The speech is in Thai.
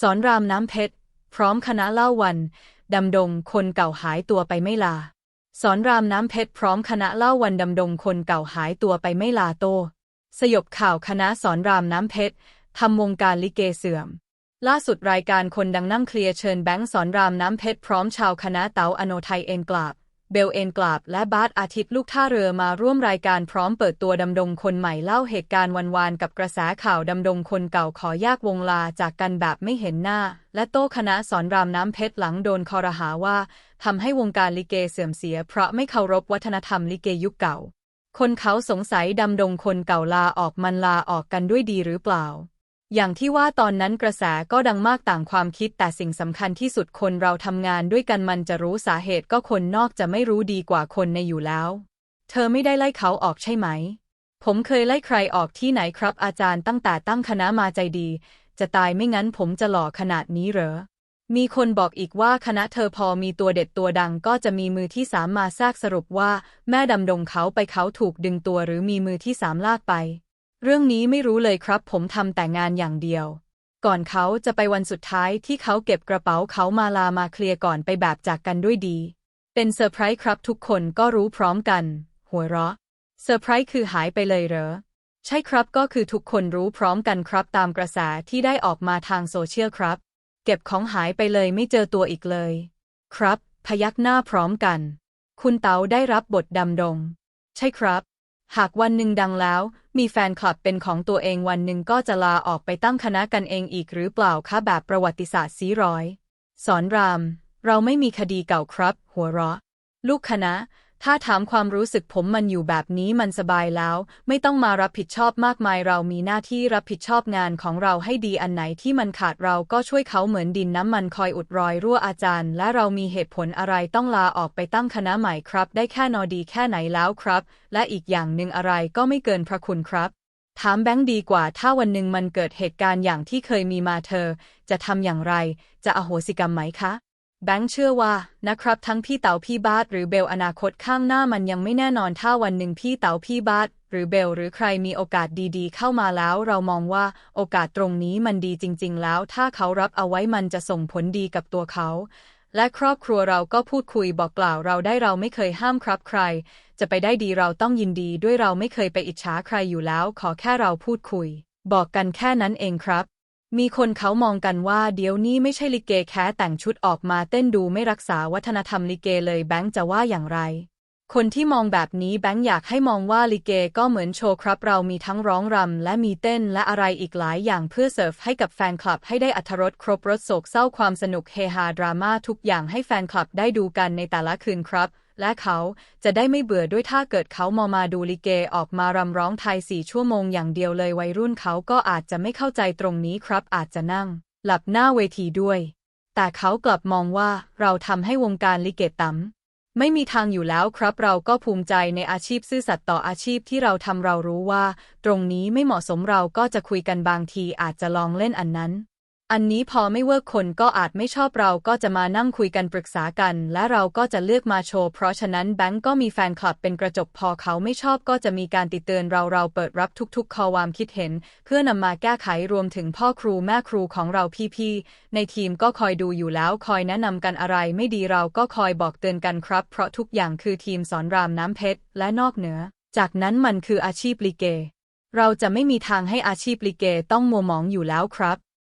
สอนรามน้ำเพชร พร้อมคณะเล่าวัน ดำดงคนเก่าหายตัวไปไม่ลา สอนรามน้ำเพชรพร้อมคณะเล่าวันดำดงคนเก่าหายตัวไปไม่ลาโต สยบข่าวคณะสอนรามน้ำเพชรทำวงการลิเกเสื่อม ล่าสุดรายการคนดังนั่งเคลียร์เชิญแบงค์สอนรามน้ำเพชรพร้อมชาวคณะเต๋าอโนไทยเอ็นกลาบ เบลเอนกลาบและบาสอาทิตย์ลูกท่าเรือมาร่วมรายการพร้อมเปิดตัวดำดงคนใหม่เล่าเหตุการณ์วันวานกับกระแสข่าวดำดงคนเก่าขอยากวงลาจากกันแบบไม่เห็นหน้า และโต้คณะสอนรามน้ำเพชรหลังโดนคอรหาว่าทำให้วงการลิเกเสื่อมเสีย เพราะไม่เคารพวัฒนธรรมลิเกยุคเก่า คนเขาสงสัยดำดงคนเก่าลาออกมันลาออกกันด้วยดีหรือเปล่า อย่างที่ว่าตอนนั้นกระแสก็ดังมากต่างความคิดแต่สิ่งสำคัญที่สุดคนเราทำงานด้วยกันมันจะรู้สาเหตุก็คนนอกจะไม่รู้ดีกว่าคนในอยู่แล้ว เธอไม่ได้ไล่เขาออกใช่ไหม ผมเคยไล่ใครออกที่ไหนครับ อาจารย์ตั้งแต่ตั้งคณะมาใจดี จะตายไม่งั้นผมจะหล่อขนาดนี้เหรอ มีคนบอกอีกว่าคณะเธอพอมีตัวเด็ดตัวดังก็จะมีมือที่สามมาแทรกสรุปว่า แม่ดำดงเขาไปเขาถูกดึงตัวหรือมีมือที่สามลากไป เรื่องนี้ไม่รู้เลยครับ ผมทำแต่งานอย่างเดียว ก่อนเขาจะไปวันสุดท้ายที่เขาเก็บกระเป๋าเขามาลามาเคลียร์ก่อนไปแบบจากกันด้วยดี เป็นเซอร์ไพรส์ครับทุกคนก็รู้พร้อมกัน หัวเราะเซอร์ไพรส์คือหายไปเลยเหรอ ใช่ครับก็คือทุกคนรู้พร้อมกันครับตามกระแสที่ได้ออกมาทางโซเชียลครับ เก็บของหายไปเลยไม่เจอตัวอีกเลย ครับ พยักหน้าพร้อมกัน คุณเต๋าได้รับบทดำดง ใช่ครับ หากวันหนึ่งดังแล้ว มีแฟนคลับเป็นของตัวเองวันหนึ่งก็จะลาออกไปตั้งคณะกันเองอีกหรือเปล่าคะแบบประวัติศาสตร์สีร้อย สอนราม เราไม่มีคดีเก่าครับ หัวเราะ ลูกคณะ ถ้าถามความรู้สึกผมมันอยู่แบบนี้มันสบายแล้ว ไม่ต้องมารับผิดชอบมากมายเรามีหน้าที่รับผิดชอบงานของเราให้ดีอันไหนที่มันขาดเราก็ช่วยเขาเหมือนดินน้ำมันคอยอุดรอยรั่วอาจารย์ และเรามีเหตุผลอะไรต้องลาออกไปตั้งคณะใหม่ครับ ได้แค่นอดีแค่ไหนแล้วครับ และอีกอย่างหนึ่งอะไรก็ไม่เกินพระคุณครับถามแบงค์ดีกว่า ถ้าวันหนึ่งมันเกิดเหตุการณ์อย่างที่เคยมีมาเธอ จะทำอย่างไร จะอโหสิกรรมไหมคะ แบงค์เชื่อว่านะครับทั้งพี่เต๋าพี่บาสหรือเบลอนาคตข้างหน้ามันยังไม่แน่นอนถ้าวันหนึ่งพี่เต๋าพี่บาสหรือเบลหรือใครมีโอกาสดีๆ เข้ามาแล้วเรามองว่าโอกาสตรงนี้มันดีจริง ๆ แล้ว ถ้าเขารับเอาไว้มันจะส่งผลดีกับตัวเขา และครอบครัวเราก็พูดคุยบอกกล่าวเราได้เราไม่เคยห้ามครับใคร จะไปได้ดีเราต้องยินดีด้วยเราไม่เคยไปอิจฉาใครอยู่แล้ว ขอแค่เราพูดคุย บอกกันแค่นั้นเองครับ มีคนเขามองกันว่าเดี๋ยวนี้ไม่ใช่ลิเกแค่แต่งชุดออกมาเต้นดูไม่รักษาวัฒนธรรมลิเกเลยแบงค์จะว่าอย่างไร คนที่มองแบบนี้แบงค์อยากให้มองว่าลิเกก็เหมือนโชว์ครับเรามีทั้งร้องรำและมีเต้นและอะไรอีกหลายอย่างเพื่อเสิร์ฟให้กับแฟนคลับให้ได้อัธรสครบรสโศกเศร้าความสนุกเฮฮาดราม่าทุกอย่างให้แฟนคลับได้ดูกันในแต่ละคืนครับ และเขาจะได้ไม่เบื่อด้วยถ้าเกิดเขามอมาดูลิเกออกมารำร้องไทยสี่ชั่วโมงอย่างเดียวเลยวัยรุ่นเขาก็อาจจะไม่เข้าใจตรงนี้ครับอาจจะนั่ง หลับหน้าเวทีด้วย แต่เขากลับมองว่าเราทำให้วงการลิเกต่ำไม่มีทางอยู่แล้วครับเราก็ภูมิใจในอาชีพซื่อสัตย์ต่ออาชีพที่เราทำเรารู้ว่า ตรงนี้ไม่เหมาะสมเราก็จะคุยกันบางทีอาจจะลองเล่นอันนั้น อันนี้พอไม่เวิร์กคนก็อาจไม่ชอบเราก็จะมานั่งคุยกันปรึกษากัน และเราก็จะเลือกมาโชว์ เพราะฉะนั้นแบงก์ก็มีแฟนคลับเป็นกระจกพอเขาไม่ชอบก็จะมีการติดเตือนเราเราเปิดรับทุกๆ ข้อความคิดเห็น เพื่อนำมาแก้ไขรวมถึงพ่อครูแม่ครูของเราพี่ๆในทีมก็คอยดูอยู่แล้วคอยแนะนำกันอะไรไม่ดีเราก็คอยบอกเตือนกันครับ เพราะทุกอย่างคือทีมสอนรามน้ำเพชรและนอกเหนือ จากนั้นมันคืออาชีพลิเก เราจะไม่มีทางให้อาชีพลิเกต้องมัวหมองอยู่แล้วครับ